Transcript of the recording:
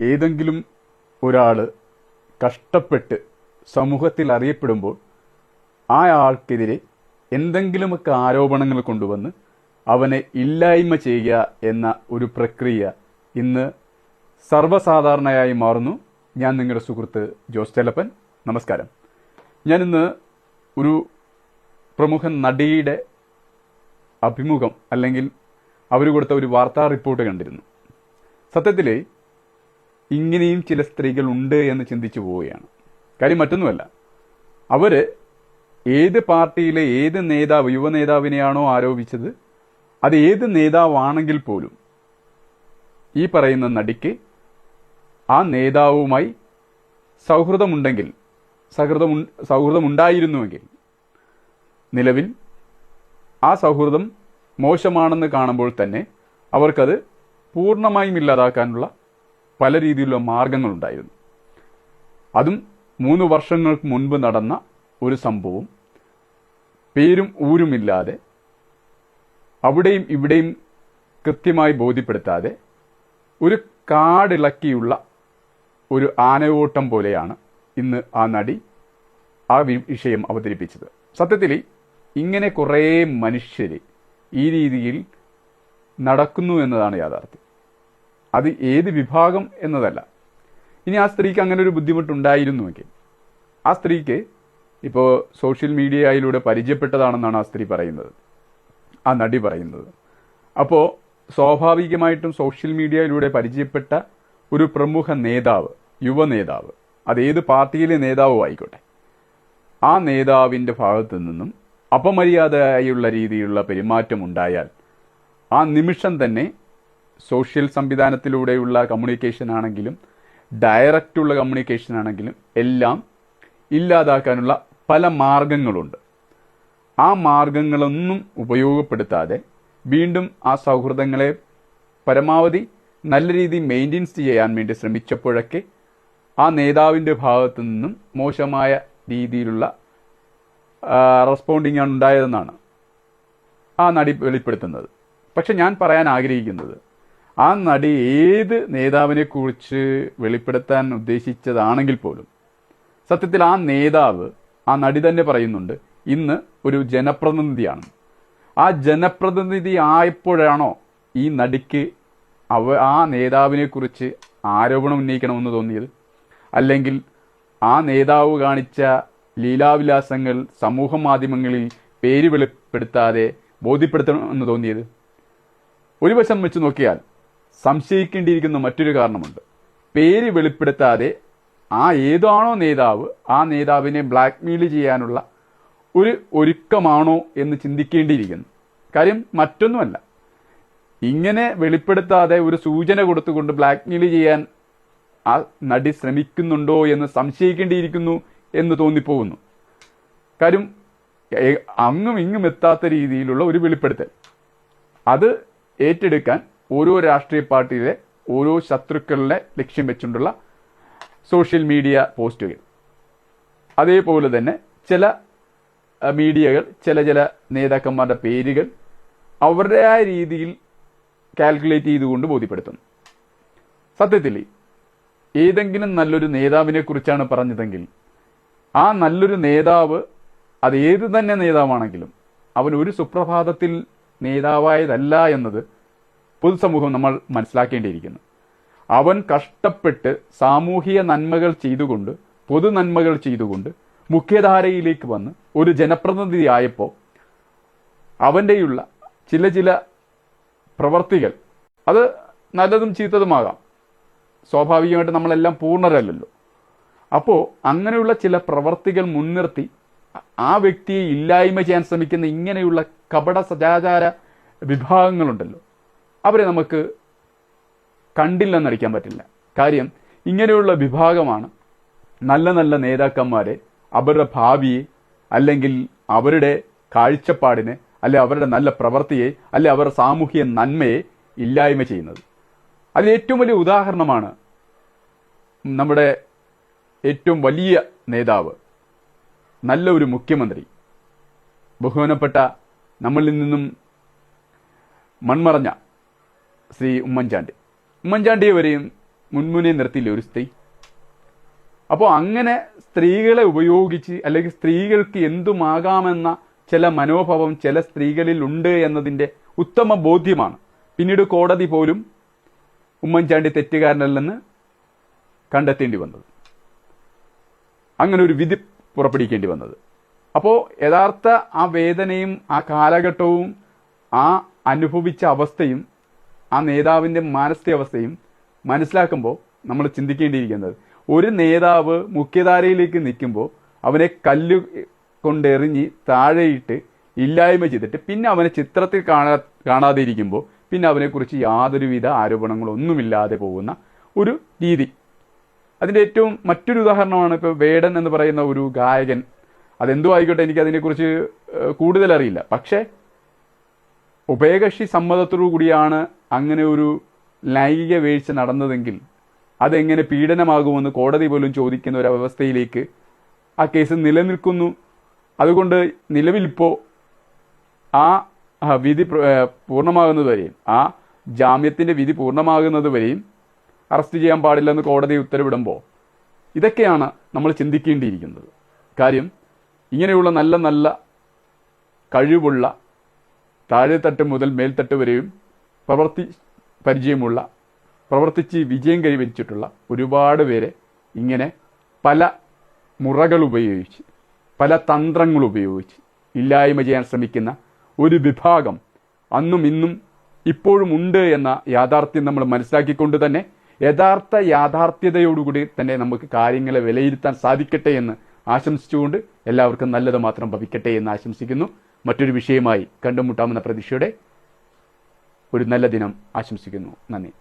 ഏതെങ്കിലും ഒരാൾ കഷ്ടപ്പെട്ട് സമൂഹത്തിൽ അറിയപ്പെടുമ്പോൾ ആ ആൾക്കെതിരെ എന്തെങ്കിലുമൊക്കെ ആരോപണങ്ങൾ കൊണ്ടുവന്ന് അവനെ ഇല്ലായ്മ ചെയ്യുക എന്ന ഒരു പ്രക്രിയ ഇന്ന് സർവസാധാരണയായി മാറുന്നു. ഞാൻ നിങ്ങളുടെ സുഹൃത്ത് ജോസ് ചെലപ്പൻ. നമസ്കാരം. ഞാനിന്ന് ഒരു പ്രമുഖ നടിയുടെ അഭിമുഖം അല്ലെങ്കിൽ അവർ കൊടുത്ത ഒരു വാർത്താ റിപ്പോർട്ട് കണ്ടിരുന്നു. സത്യത്തിൽ ഇങ്ങനെയും ചില സ്ത്രീകൾ ഉണ്ട് എന്ന് ചിന്തിച്ചു പോവുകയാണ്. കാര്യം മറ്റൊന്നുമല്ല. അവർ ഏത് പാർട്ടിയിലെ ഏത് നേതാവ് യുവ നേതാവിനെയാണോ ആരോപിച്ചത് അത് ഏത് നേതാവാണെങ്കിൽ പോലും ഈ പറയുന്ന നടിക്ക് ആ നേതാവുമായി സൗഹൃദമുണ്ടെങ്കിൽ സൗഹൃദം സൗഹൃദമുണ്ടായിരുന്നുവെങ്കിൽ നിലവിൽ ആ സൗഹൃദം മോശമാണെന്ന് കാണുമ്പോൾ തന്നെ അവർക്കത് പൂർണമായും ഇല്ലാതാക്കാനുള്ള പല രീതിയിലുള്ള മാർഗങ്ങളുണ്ടായിരുന്നു. അതും മൂന്ന് വർഷങ്ങൾക്ക് മുൻപ് നടന്ന ഒരു സംഭവം. പേരും ഊരുമില്ലാതെ അവിടെയും ഇവിടെയും കൃത്യമായി ബോധ്യപ്പെടുത്താതെ ഒരു കാടിളക്കിയുള്ള ഒരു ആനയോട്ടം പോലെയാണ് ഇന്ന് ആ നടി ആ വിഷയം അവതരിപ്പിച്ചത്. സത്യത്തിൽ ഇങ്ങനെ കുറേ മനുഷ്യർ ഈ രീതിയിൽ നടക്കുന്നു എന്നതാണ് യാഥാർത്ഥ്യം. അത് ഏത് വിഭാഗം എന്നതല്ല. ഇനി ആ സ്ത്രീക്ക് അങ്ങനെ ഒരു ബുദ്ധിമുട്ടുണ്ടായിരുന്നുവെങ്കിൽ ആ സ്ത്രീക്ക് ഇപ്പോൾ സോഷ്യൽ മീഡിയയിലൂടെ പരിചയപ്പെട്ടതാണെന്നാണ് ആ സ്ത്രീ പറയുന്നത്. ആ നടി പറയുന്നത്. അപ്പോൾ സ്വാഭാവികമായിട്ടും സോഷ്യൽ മീഡിയയിലൂടെ പരിചയപ്പെട്ട ഒരു പ്രമുഖ നേതാവ് യുവ നേതാവ് അതേത് പാർട്ടിയിലെ നേതാവും ആയിക്കോട്ടെ. ആ നേതാവിന്റെ ഭാഗത്തു നിന്നും അപമര്യാദയായുള്ള രീതിയിലുള്ള പെരുമാറ്റം ഉണ്ടായാൽ ആ നിമിഷം തന്നെ സോഷ്യൽ സംവിധാനത്തിലൂടെയുള്ള കമ്മ്യൂണിക്കേഷൻ ആണെങ്കിലും ഡയറക്റ്റുള്ള കമ്മ്യൂണിക്കേഷൻ ആണെങ്കിലും എല്ലാം ഇല്ലാതാക്കാനുള്ള പല മാർഗങ്ങളുണ്ട്. ആ മാർഗങ്ങളൊന്നും ഉപയോഗപ്പെടുത്താതെ വീണ്ടും ആ സൗഹൃദങ്ങളെ പരമാവധി നല്ല രീതിയിൽ മെയിന്റെയിൻസ് ചെയ്യാൻ വേണ്ടി ശ്രമിച്ചപ്പോഴൊക്കെ ആ നേതാവിന്റെ ഭാഗത്തു നിന്നും മോശമായ രീതിയിലുള്ള റെസ്പോണ്ടിങ് ആണ് ഉണ്ടായതെന്നാണ് ആ നടി വെളിപ്പെടുത്തുന്നത്. പക്ഷെ ഞാൻ പറയാൻ ആഗ്രഹിക്കുന്നത് ആ നടി ഏത് നേതാവിനെ കുറിച്ച് വെളിപ്പെടുത്താൻ ഉദ്ദേശിച്ചതാണെങ്കിൽ പോലും സത്യത്തിൽ ആ നേതാവ് ആ നടി തന്നെ പറയുന്നുണ്ട് ഇന്ന് ഒരു ജനപ്രതിനിധിയാണ്. ആ ജനപ്രതിനിധി ആയപ്പോഴാണോ ഈ നടിക്ക് അവ ആ നേതാവിനെ കുറിച്ച് ആരോപണം ഉന്നയിക്കണമെന്ന് തോന്നിയത്? അല്ലെങ്കിൽ ആ നേതാവ് കാണിച്ച ലീലാവിലാസങ്ങൾ സമൂഹ മാധ്യമങ്ങളിൽ പേര് വെളിപ്പെടുത്താതെ ബോധ്യപ്പെടുത്തണമെന്ന് തോന്നിയത്? ഒരു വശം വെച്ച് നോക്കിയാൽ സംശയിക്കേണ്ടിയിരിക്കുന്ന മറ്റൊരു കാരണമുണ്ട്. പേര് വെളിപ്പെടുത്താതെ ആ ഏതാണോ നേതാവ് ആ നേതാവിനെ ബ്ലാക്ക്മെയിൽ ചെയ്യാനുള്ള ഒരു ഒരുക്കമാണോ എന്ന് ചിന്തിക്കേണ്ടിയിരിക്കുന്നു. കാര്യം മറ്റൊന്നുമല്ല. ഇങ്ങനെ വെളിപ്പെടുത്താതെ ഒരു സൂചന കൊടുത്തുകൊണ്ട് ബ്ലാക്ക്മെയിൽ ചെയ്യാൻ ആ നടി ശ്രമിക്കുന്നുണ്ടോ എന്ന് സംശയിക്കേണ്ടിയിരിക്കുന്നു എന്ന് തോന്നിപ്പോകുന്നു. കാര്യം അങ്ങും ഇങ്ങും എത്താത്ത രീതിയിലുള്ള ഒരു വെളിപ്പെടുത്തൽ. അത് ഏറ്റെടുക്കാൻ ഓരോ രാഷ്ട്രീയ പാർട്ടിയിലെ ഓരോ ശത്രുക്കളെ ലക്ഷ്യം വെച്ചുകൊണ്ടുള്ള സോഷ്യൽ മീഡിയ പോസ്റ്റുകൾ. അതേപോലെ തന്നെ ചില മീഡിയകൾ ചില ചില നേതാക്കന്മാരുടെ പേരുകൾ അവരുടേതായ രീതിയിൽ കാൽക്കുലേറ്റ് ചെയ്തുകൊണ്ട് ബോധ്യപ്പെടുത്തുന്നു. സത്യത്തിൽ ഏതെങ്കിലും നല്ലൊരു നേതാവിനെ കുറിച്ചാണ് പറഞ്ഞതെങ്കിൽ ആ നല്ലൊരു നേതാവ് അത് ഏത് തന്നെ നേതാവാണെങ്കിലും അവൻ ഒരു സുപ്രഭാതത്തിൽ നേതാവായതല്ല എന്നത് പൊതുസമൂഹം നമ്മൾ മനസ്സിലാക്കേണ്ടിയിരിക്കുന്നു. അവൻ കഷ്ടപ്പെട്ട് സാമൂഹിക നന്മകൾ ചെയ്തുകൊണ്ട് പൊതു നന്മകൾ ചെയ്തുകൊണ്ട് മുഖ്യധാരയിലേക്ക് വന്ന് ഒരു ജനപ്രതിനിധിയായപ്പോൾ അവന്റെയുള്ള ചില ചില പ്രവർത്തികൾ അത് നല്ലതും ചീത്തതുമാകാം. സ്വാഭാവികമായിട്ട് നമ്മളെല്ലാം പൂർണരല്ലല്ലോ. അപ്പോൾ അങ്ങനെയുള്ള ചില പ്രവർത്തികൾ മുൻനിർത്തി ആ വ്യക്തിയെ ഇല്ലായ്മ ചെയ്യാൻ ശ്രമിക്കുന്ന ഇങ്ങനെയുള്ള കപട സദാചാര വിഭാഗങ്ങളുണ്ടല്ലോ. അവരെ നമുക്ക് കണ്ടില്ലെന്നടിക്കാൻ പറ്റില്ല. കാര്യം ഇങ്ങനെയുള്ള വിഭാഗമാണ് നല്ല നല്ല നേതാക്കന്മാരെ അവരുടെ ഭാവിയെ അല്ലെങ്കിൽ അവരുടെ കാഴ്ചപ്പാടിനെ അല്ലെ അവരുടെ നല്ല പ്രവൃത്തിയെ അല്ലെ അവരുടെ സാമൂഹിക നന്മയെ ഇല്ലായ്മ ചെയ്യുന്നത്. അതിൽ ഏറ്റവും വലിയ ഉദാഹരണമാണ് നമ്മുടെ ഏറ്റവും വലിയ നേതാവ് നല്ല ഒരു മുഖ്യമന്ത്രി. ബഹുമാനപ്പെട്ട നമ്മളിൽ നിന്നും മൺമറഞ്ഞ ശ്രീ ഉമ്മൻചാണ്ടി. ഉമ്മൻചാണ്ടിയെ വരെയും മുൻമുനെ നിർത്തിയില്ല ഒരു സ്ത്രീ? അപ്പോൾ അങ്ങനെ സ്ത്രീകളെ ഉപയോഗിച്ച് അല്ലെങ്കിൽ സ്ത്രീകൾക്ക് എന്തുമാകാമെന്ന ചില മനോഭാവം ചില സ്ത്രീകളിൽ ഉണ്ട് എന്നതിന്റെ ഉത്തമ ബോധ്യമാണ്. പിന്നീട് കോടതി പോലും ഉമ്മൻചാണ്ടി തെറ്റുകാരനല്ലെന്ന് കണ്ടെത്തേണ്ടി വന്നത്. അങ്ങനെ ഒരു വിധി പുറപ്പെടുവിക്കേണ്ടി വന്നത്. അപ്പോൾ യഥാർത്ഥ ആ വേദനയും ആ കാലഘട്ടവും ആ അനുഭവിച്ച അവസ്ഥയും ആ നേതാവിന്റെ മാനസികാവസ്ഥയും മനസ്സിലാക്കുമ്പോൾ നമ്മൾ ചിന്തിക്കേണ്ടിയിരിക്കുന്നത്. ഒരു നേതാവ് മുഖ്യധാരയിലേക്ക് നിൽക്കുമ്പോൾ അവനെ കല്ല് കൊണ്ടെറിഞ്ഞ് താഴെയിട്ട് ഇല്ലായ്മ ചെയ്തിട്ട് പിന്നെ അവനെ ചിത്രത്തിൽ കാണാ കാണാതെ ഇരിക്കുമ്പോൾ പിന്നെ അവനെക്കുറിച്ച് യാതൊരുവിധ ആരോപണങ്ങളൊന്നുമില്ലാതെ പോകുന്ന ഒരു രീതി. അതിന്റെ ഏറ്റവും മറ്റൊരു ഉദാഹരണമാണ് ഇപ്പോൾ വേടൻ എന്ന് പറയുന്ന ഒരു ഗായകൻ. അതെന്തോ ആയിക്കോട്ടെ എനിക്ക് അതിനെക്കുറിച്ച് കൂടുതൽ അറിയില്ല പക്ഷേ ഉഭയകക്ഷി സമ്മതത്തോടു കൂടിയാണ് അങ്ങനെ ഒരു ലൈംഗിക വീഴ്ച നടന്നതെങ്കിൽ അതെങ്ങനെ പീഡനമാകുമെന്ന് കോടതി പോലും ചോദിക്കുന്ന ഒരു അവസ്ഥയിലേക്ക് ആ കേസ് നിലനിൽക്കുന്നു. അതുകൊണ്ട് നിലവിലിപ്പോൾ ആ വിധി പൂർണമാകുന്നതുവരെയും ആ ജാമ്യത്തിന്റെ വിധി പൂർണമാകുന്നതുവരെയും അറസ്റ്റ് ചെയ്യാൻ പാടില്ലെന്ന് കോടതി ഉത്തരവിടുമ്പോൾ ഇതൊക്കെയാണ് നമ്മൾ ചിന്തിക്കേണ്ടിയിരിക്കുന്നത്. കാര്യം ഇങ്ങനെയുള്ള നല്ല നല്ല കഴിവുള്ള താഴെത്തട്ട് മുതൽ മേൽത്തട്ട് വരെയും പ്രവർത്തി പരിചയമുള്ള പ്രവർത്തിച്ച് വിജയം കൈവരിച്ചിട്ടുള്ള ഒരുപാട് പേരെ ഇങ്ങനെ പല മുറകൾ ഉപയോഗിച്ച് പല തന്ത്രങ്ങൾ ഉപയോഗിച്ച് ഇല്ലായ്മ ചെയ്യാൻ ശ്രമിക്കുന്ന ഒരു വിഭാഗം അന്നും ഇന്നും ഇപ്പോഴും ഉണ്ട് എന്ന യാഥാർത്ഥ്യം നമ്മൾ മനസ്സിലാക്കിക്കൊണ്ട് തന്നെ യഥാർത്ഥ യാഥാർത്ഥ്യതയോടുകൂടി തന്നെ നമുക്ക് കാര്യങ്ങളെ വിലയിരുത്താൻ സാധിക്കട്ടെ എന്ന് ആശംസിച്ചുകൊണ്ട് എല്ലാവർക്കും നല്ലത് മാത്രം ഭവിക്കട്ടെ എന്ന് ആശംസിക്കുന്നു. മറ്റൊരു വിഷയമായി കണ്ടുമുട്ടാമെന്ന പ്രതീക്ഷയുടെ ഒരു നല്ല ദിനം ആശംസിക്കുന്നു. നന്ദി.